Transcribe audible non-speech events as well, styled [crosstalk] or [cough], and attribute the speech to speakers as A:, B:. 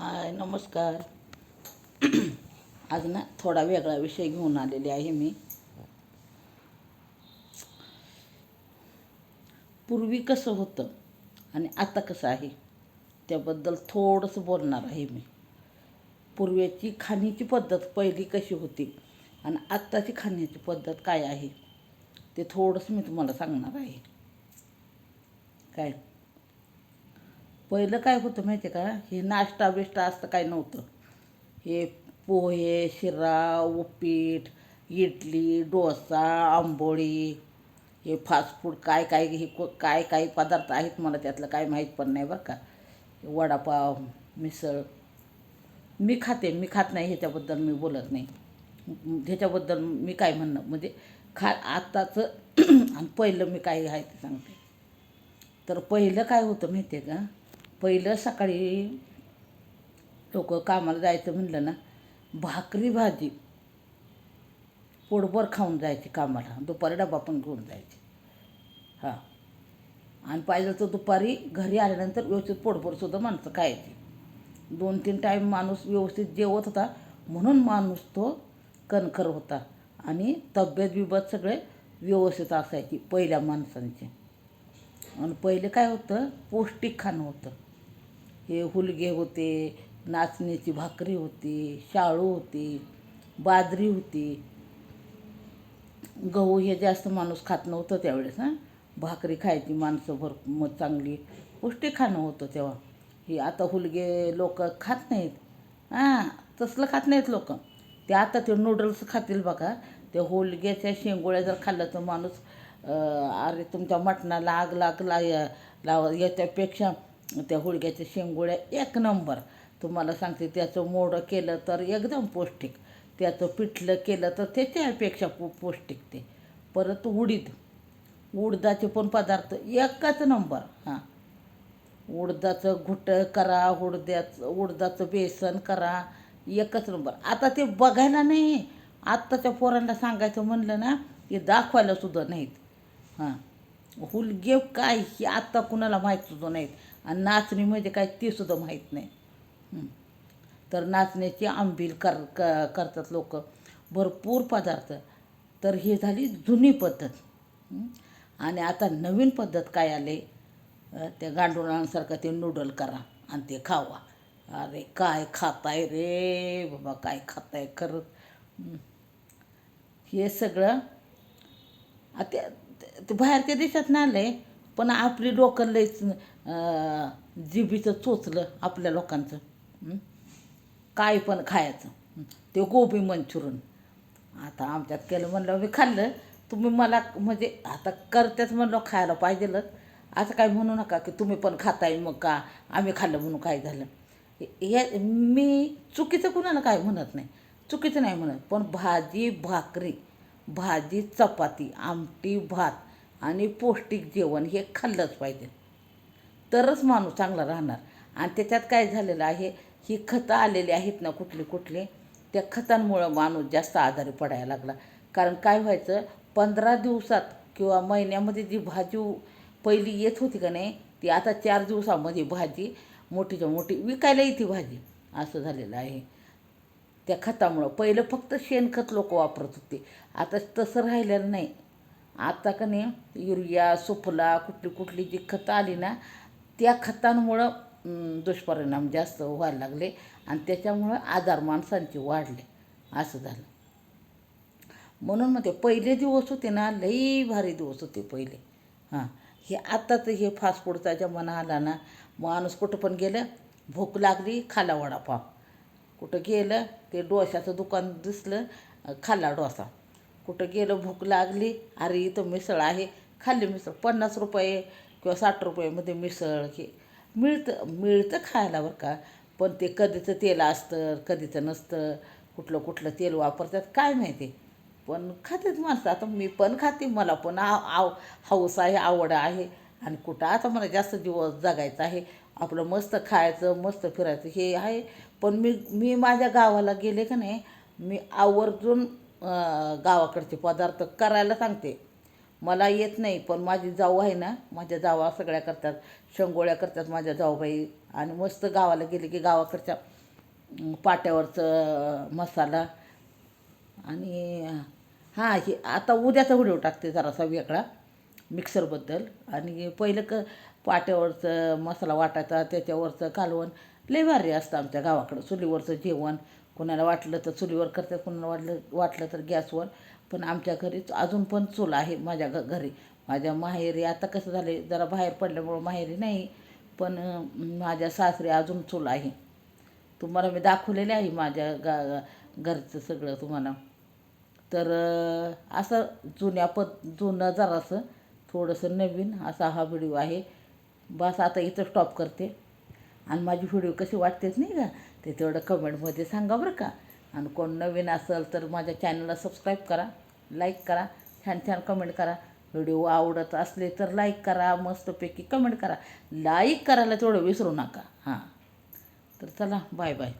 A: हाय नमस्कार. आज ना थोडा वेगळा विषय घेऊन आलेले आहे मी. पूर्वी कसं होतं आणि आता कसं आहे त्याबद्दल थोडंसं बोलणार आहे मी. पूर्वीची खाण्याची पद्धत पहिली कशी होती आणि आत्ताची खाण्याची पद्धत काय आहे ते थोडंसं मी तुम्हाला सांगणार आहे. काय? पहिलं काय होतं माहिती आहे का? हे नाश्ता बिष्टा असतं काय नव्हतं. हे पोहे शिरा उपीट इडली डोसा आंबोळी हे फास्ट फूड काय काय हे को काय काय पदार्थ आहेत मला त्यातलं काय माहीत पण नाही बरं का. वडापाव मिसळ. मी खाते मी खात नाही ह्याच्याबद्दल मी बोलत नाही. ह्याच्याबद्दल मी काय म्हणणं? म्हणजे खा आत्ताचं [clears throat] आणि पहिलं मी काय आहे ते सांगते. तर पहिलं काय होतं माहिती आहे का? पहिलं सकाळी लोक कामाला जायचं म्हणलं ना भाकरी भाजी पोटभर खाऊन जायचे कामाला. दुपारी डबा पण घेऊन जायचे. हां. आणि पाहिजे तर दुपारी घरी आल्यानंतर व्यवस्थित पोटभरसुद्धा माणसं खायची. दोन तीन टाईम माणूस व्यवस्थित जेवत होता म्हणून माणूस तो कणखर होता. आणि तब्येत बिबत सगळे व्यवस्थित असायची पहिल्या माणसांचे. आणि पहिले काय होतं पौष्टिक खाणं होतं. हे हुलगे होते नाचणीची भाकरी होती शाळू होती बाजरी होती. गहू हे जास्त माणूस खात नव्हतं त्यावेळेस हां. भाकरी खायची माणसं भर मग चांगली. पौष्टिक खाणं होतं तेव्हा. हे आता हुलगे लोक खात नाहीत. हां तसलं खात नाहीत लोक. ते आता ते नूडल्स खातील बघा. त्या होलग्याच्या शेंगोळ्या जर खाल्लं तर माणूस अरे तुमच्या मटणाला आग लाग लाव याच्यापेक्षा त्या होळग्याच्या शेंगोळ्या एक नंबर. तुम्हाला सांगते त्याचं मोडं केलं तर एकदम पौष्टिक. त्याचं पिठलं केलं तर त्याच्यापेक्षा पौ पौष्टिक ते. परत उडीद. उडदाचे पण पदार्थ एकच नंबर. हां. उडदाचं घुटं करा उडद्याचं उडदाचं बेसन करा एकच नंबर. आता ते बघायला नाही. आत्ताच्या पोरांना सांगायचं म्हणलं ना ते दाखवायला सुद्धा नाहीत. हां. हुलगे काय हे आत्ता कुणाला माहीत सुद्धा नाहीत. आणि नाचणी म्हणजे काय ते सुद्धा माहीत नाही. तर नाचण्याची आंबील कर क करतात लोक. भरपूर पदार्थ. तर ही झाली जुनी पद्धत. आणि आता नवीन पद्धत काय आले? त्या गांडुळांसारखं ते नूडल करा आणि ते खावा. अरे काय खाताय रे? बाबा काय खाताय खरंच? हे सगळं आता ते बाहेरच्या देशात नाही आलं पण आपली डोकं लयच जिबीचं चोचलं आपल्या लोकांचं. काय पण खायचं. ते गोबी मंचुरन आता आमच्यात केलं म्हणलं मी खाल्लं. तुम्ही मला म्हणजे आता करतेच म्हणलं खायला पाहिजेलच असं काय म्हणू नका की तुम्ही पण खाताय मग का? आम्ही खाल्लं म्हणून काय झालं? हे मी चुकीचं कुणाला काय म्हणत नाही. चुकीचं नाही म्हणत पण भाजी भाकरी भाजी चपाती आमटी भात आणि पौष्टिक जेवण हे खाल्लंच पाहिजे. तरच माणूस चांगला राहणार. आणि त्याच्यात काय झालेलं आहे ही खतं आलेली आहेत ना कुठले कुठली त्या खतांमुळं माणूस जास्त आजारी पडायला लागला. कारण काय व्हायचं पंधरा दिवसात किंवा महिन्यामध्ये जी भाजी पहिली येत होती का नाही ती आता चार दिवसामध्ये भाजी मोठीच्या मोठी विकायला येते भाजी. असं झालेलं आहे. त्या खतामुळं. पहिलं फक्त शेणखत लोक वापरत होते. आता तसं राहिलेलं नाही. आता का नाही युरिया सुफला कुठली कुठली जी खतं आली ना त्या खतांमुळं दुष्परिणाम जास्त व्हायला लागले आणि त्याच्यामुळं आजार माणसांचे वाढले. असं झालं. म्हणून मग ते पहिले दिवस होते ना लई भारी दिवस होते पहिले. हां हे आत्ताचं हे फास्ट फूडचा जमाना आला ना माणूस कुठं पण गेलं भूक लागली खाला वडापाव. कुठं गेलं ते डोशाचं दुकान दिसलं खाल्ला डोसा. कुठं गेलं भूक लागली अरे इथं मिसळ आहे खाल्ली मिसळ. पन्नास रुपये किंवा साठ रुपयेमध्ये मिसळ हे मिळतं मिळतं खायला बरं का. पण ते कधीचं तेल असतं कधीचं नसतं कुठलं कुठलं तेल वापरतात काय माहिती. पण खातेच माणसं. आता मी पण खाते मला पण आव आव हौस आहे आवड आहे. आणि कुठं आता मला जास्त दिवस जगायचं आहे आपलं मस्त खायचं मस्त फिरायचं हे आहे. पण मी मी माझ्या गावाला गेले का नाही मी आवर्जून गावाकडचे पदार्थ करायला सांगते. मला येत नाही पण माझी जाऊ आहे ना माझ्या जावा सगळ्या करतात शंगोळ्या करतात माझ्या जाऊबाई. आणि मस्त गावाला गेले की गावाकडच्या पाट्यावरचं मसाला. आणि हां हे आता उद्याचा व्हिडिओ टाकते जरासा वेगळा मिक्सरबद्दल. आणि पहिलं क पाट्यावरचं मसाला वाटायचा त्याच्यावरचं कालवण. लय भारी असतं आमच्या गावाकडं चुलीवरचं जेवण. कुणाला वाटलं तर चुलीवर करतात कुणाला वाटलं वाटलं तर गॅसवर. पण आमच्या घरीच अजून पण चूल आहे माझ्या घ घरी. माझ्या माहेरी आता कसं झाले जरा बाहेर पडल्यामुळं माहेरी नाही पण माझ्या सासरी अजून चूल आहे. तुम्हाला मी दाखवलेले आहे माझ्या गा घरचं सगळं तुम्हाला. तर असं जुन्या पद जुनं जरासं थोडंसं नवीन असा हा व्हिडिओ आहे. बस आता इथं स्टॉप करते. आणि माझी व्हिडिओ कशी वाटतेच नाही का? ते तेवढं कमेंटमध्ये सांगा बरं का. आणि कोण नवीन असेल तर माझ्या चॅनलला सबस्क्राईब करा लाईक करा छान छान कमेंट करा. व्हिडिओ आवडत असले तर लाईक करा मस्तपैकी कमेंट करा. लाईक करायला तेवढं विसरू नका. हां. तर चला बाय बाय